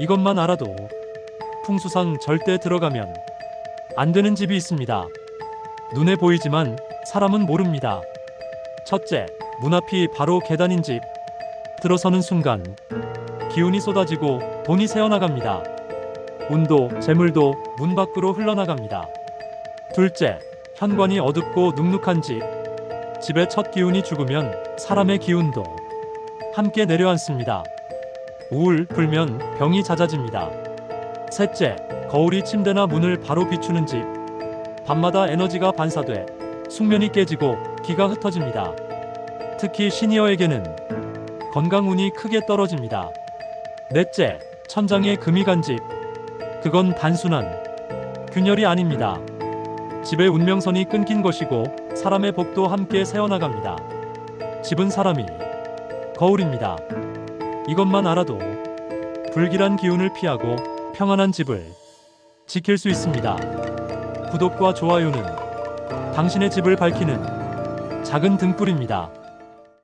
이것만 알아도 풍수상 절대 들어가면 안 되는 집이 있습니다. 눈에 보이지만 사람은 모릅니다. 첫째, 문 앞이 바로 계단인 집. 들어서는 순간 기운이 쏟아지고 돈이 새어나갑니다. 운도 재물도 문 밖으로 흘러나갑니다. 둘째, 현관이 어둡고 눅눅한 집. 집의 첫 기운이 죽으면 사람의 기운도 함께 내려앉습니다. 우울, 불면 병이 잦아집니다. 셋째, 거울이 침대나 문을 바로 비추는 집. 밤마다 에너지가 반사돼 숙면이 깨지고 기가 흩어집니다. 특히 시니어에게는 건강운이 크게 떨어집니다. 넷째, 천장에 금이 간 집. 그건 단순한 균열이 아닙니다. 집의 운명선이 끊긴 것이고 사람의 복도 함께 새어나갑니다. 집은 사람이 거울입니다. 이것만 알아도 불길한 기운을 피하고 평안한 집을 지킬 수 있습니다. 구독과 좋아요는 당신의 집을 밝히는 작은 등불입니다.